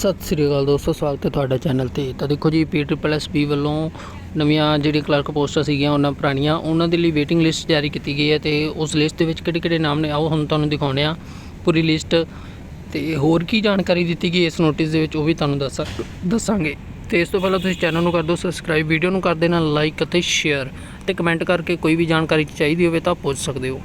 ਸਤਿ ਸ੍ਰੀ ਅਕਾਲ ਦੋਸਤੋ, ਸਵਾਗਤ ਹੈ ਤੁਹਾਡਾ ਚੈਨਲ ਤੇ। ਤਾਂ ਦੇਖੋ ਜੀ ਪੀ ਟ੍ਰਿਪਲ ਐਸ ਪੀ ਵੱਲੋਂ ਨਵੀਆਂ ਜਿਹੜੀਆਂ ਕਲਰਕ ਪੋਸਟਾਂ ਸੀਗੀਆਂ, ਉਹਨਾਂ ਪੁਰਾਣੀਆਂ, ਉਹਨਾਂ ਦੇ ਲਈ ਵੇਟਿੰਗ ਲਿਸਟ ਜਾਰੀ ਕੀਤੀ ਗਈ ਹੈ ਤੇ ਉਸ ਲਿਸਟ ਦੇ ਵਿੱਚ ਕਿਹੜੇ ਕਿਹੜੇ ਨਾਮ ਨੇ, ਆਓ ਹੁਣ ਤੁਹਾਨੂੰ ਦਿਖਾਉਂਦੇ ਆ ਪੂਰੀ ਲਿਸਟ ਤੇ ਹੋਰ ਕੀ ਜਾਣਕਾਰੀ ਦਿੱਤੀ ਗਈ ਇਸ ਨੋਟਿਸ ਦੇ ਵਿੱਚ, ਉਹ ਵੀ ਤੁਹਾਨੂੰ ਦੱਸ ਦੱਸਾਂਗੇ। ਤੇ ਇਸ ਤੋਂ ਪਹਿਲਾਂ ਤੁਸੀਂ ਚੈਨਲ ਨੂੰ ਕਰ ਦਿਓ ਸਬਸਕ੍ਰਾਈਬ ਵੀਡੀਓ ਨੂੰ ਕਰ ਦੇਣਾ ਲਾਈਕ ਅਤੇ ਸ਼ੇਅਰ ਤੇ ਕਮੈਂਟ ਕਰਕੇ ਕੋਈ ਵੀ ਜਾਣਕਾਰੀ ਚਾਹੀਦੀ ਹੋਵੇ ਤਾਂ ਪੁੱਛ ਸਕਦੇ ਹੋ।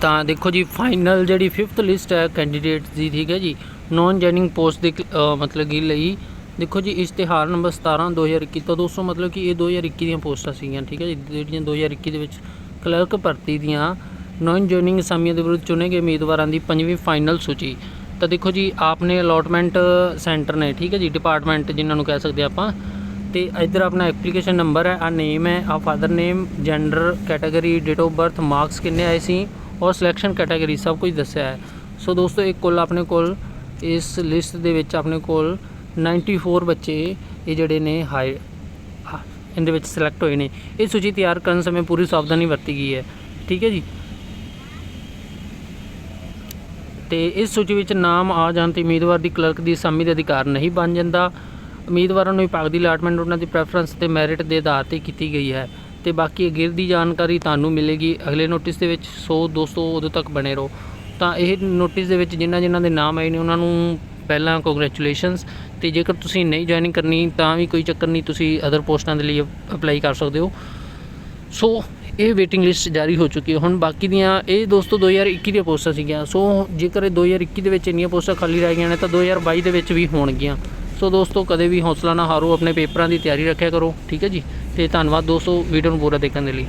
ਤਾਂ ਦੇਖੋ ਜੀ ਫਾਈਨਲ ਜਿਹੜੀ 5th ਲਿਸਟ ਹੈ ਕੈਂਡੀਡੇਟਸ ਦੀ, ਠੀਕ ਹੈ ਜੀ? ਨੌਨ ਜੈਨਿੰਗ ਪੋਸਟ ਦੇ ਅ, ਮਤਲਬ ਕਿ ਲਈ ਦੇਖੋ ਜੀ ਇਸ਼ਤਿਹਾਰ ਨੰਬਰ 17 2021 ਤੋਂ ਦੋਸਤੋ ਮਤਲਬ ਕਿ ਇਹ 2021 ਦੀਆਂ ਪੋਸਟਾਂ ਸੀਗੀਆਂ ਠੀਕ ਹੈ ਜੀ ਜਿਹੜੀਆਂ 2021 ਦੇ ਵਿੱਚ ਕਲਰਕ ਭਰਤੀ ਦੀਆਂ ਨੌਨ ਜੁਆਇਨਿੰਗ ਅਸਾਮੀਆਂ ਦੇ ਵਿਰੁੱਧ ਚੁਣੇ ਗਏ ਉਮੀਦਵਾਰਾਂ ਦੀ ਪੰਜਵੀਂ ਫਾਈਨਲ ਸੂਚੀ। ਤਾਂ ਦੇਖੋ ਜੀ ਆਪਨੇ ਅਲੋਟਮੈਂਟ ਸੈਂਟਰ ਨੇ ਠੀਕ ਹੈ ਜੀ ਡਿਪਾਰਟਮੈਂਟ ਜਿਨ੍ਹਾਂ ਨੂੰ ਕਹਿ ਸਕਦੇ ਆਪਾਂ। ਤੇ ਇੱਧਰ ਆਪਣਾ ਐਪਲੀਕੇਸ਼ਨ ਨੰਬਰ ਹੈ ਆ ਨੇਮ ਹੈ ਆ father name gender category date of birth marks ਕਿੰਨੇ ਆਏ ਸੀ ਔਰ ਸਿਲੈਕਸ਼ਨ ਕੈਟਾਗਰੀ ਸਭ ਕੁਝ ਦੱਸਿਆ ਹੈ। ਸੋ ਦੋਸਤੋ ਇੱਕ ਕੁੱਲ ਆਪਣੇ ਕੋਲ ਇਸ ਲਿਸਟ ਦੇ ਵਿੱਚ ਆਪਣੇ ਕੋਲ 94 ਬੱਚੇ ਇਹ ਜਿਹੜੇ ਨੇ ਹਾਈ ਇਹਦੇ ਵਿੱਚ ਸਿਲੈਕਟ ਹੋਏ ਨੇ। ਇਹ ਸੂਚੀ ਤਿਆਰ ਕਰਨ ਸਮੇਂ ਪੂਰੀ ਸਾਵਧਾਨੀ ਵਰਤੀ ਗਈ ਹੈ। ਠੀਕ ਹੈ ਜੀ? ਤੇ ਇਸ ਸੂਚੀ ਵਿੱਚ ਨਾਮ ਆ ਜਾਣ ਤੇ ਉਮੀਦਵਾਰ ਦੀ ਕਲਰਕ ਦੀ ਅਸਾਮੀ ਦੇ ਅਧਿਕਾਰ ਨਹੀਂ ਬਣ ਜਾਂਦਾ। ਉਮੀਦਵਾਰਾਂ ਨੂੰ ਵਿਭਾਗ ਦੀ ਅਲਾਟਮੈਂਟ ਉਹਨਾਂ ਦੀ ਪ੍ਰੈਫਰੈਂਸ ਤੇ ਮੈਰਿਟ ਦੇ ਆਧਾਰ ਤੇ ਕੀਤੀ ਗਈ ਹੈ। ਤੇ ਬਾਕੀ ਅਗੇਰ ਦੀ ਜਾਣਕਾਰੀ ਤੁਹਾਨੂੰ ਮਿਲੇਗੀ। ਅਗਲੇ ਨੋਟਿਸ ਦੇ ਵਿੱਚ ਸੋ ਦੋਸਤੋ, ਉਦੋਂ ਤੱਕ ਬਣੇ ਰਹੋ। ਤਾਂ ਇਹ ਨੋਟਿਸ ਦੇ ਵਿੱਚ ਜਿਨ੍ਹਾਂ ਜਿਨ੍ਹਾਂ ਦੇ ਨਾਮ ਆਏ ਨੇ, ਉਹਨਾਂ ਨੂੰ ਪਹਿਲਾਂ ਕੰਗ੍ਰੈਚੁਲੇਸ਼ਨਸ ਤੇ ਜੇਕਰ ਤੁਸੀਂ ਨਹੀਂ ਜੁਆਇਨਿੰਗ ਕਰਨੀ, ਤਾਂ ਵੀ ਕੋਈ ਚੱਕਰ ਨਹੀਂ, ਤੁਸੀਂ ਅਦਰ ਪੋਸਟਾਂ ਦੇ ਲਈ ਅਪਲਾਈ ਕਰ ਸਕਦੇ ਹੋ। ਸੋ ਇਹ ਵੇਟਿੰਗ ਲਿਸਟ ਜਾਰੀ ਹੋ ਚੁੱਕੀ ਹੈ। ਹੁਣ ਬਾਕੀ ਦੀਆਂ, ਇਹ ਦੋਸਤੋ 2021 ਦੀਆਂ ਪੋਸਟਾਂ ਸੀਗੀਆਂ। ਸੋ ਜੇਕਰ ਇਹ 2021 ਦੇ ਵਿੱਚ ਇੰਨੀਆਂ ਪੋਸਟਾਂ ਖਾਲੀ ਰਹਿ ਗਈਆਂ ਨੇ, ਤਾਂ 2022 ਦੇ ਵਿੱਚ ਵੀ ਹੋਣਗੀਆਂ। ਸੋ ਦੋਸਤੋ, ਕਦੇ ਵੀ ਹੌਸਲਾ ਨਾ ਹਾਰੋ, ਆਪਣੇ ਪੇਪਰਾਂ ਦੀ ਤਿਆਰੀ ਰੱਖਿਆ ਕਰੋ। ਠੀਕ ਹੈ ਜੀ? ਤੇ ਧੰਨਵਾਦ ਦੋਸਤੋ ਵੀਡੀਓ ਨੂੰ ਪੂਰਾ ਦੇਖਣ ਦੇ ਲਈ।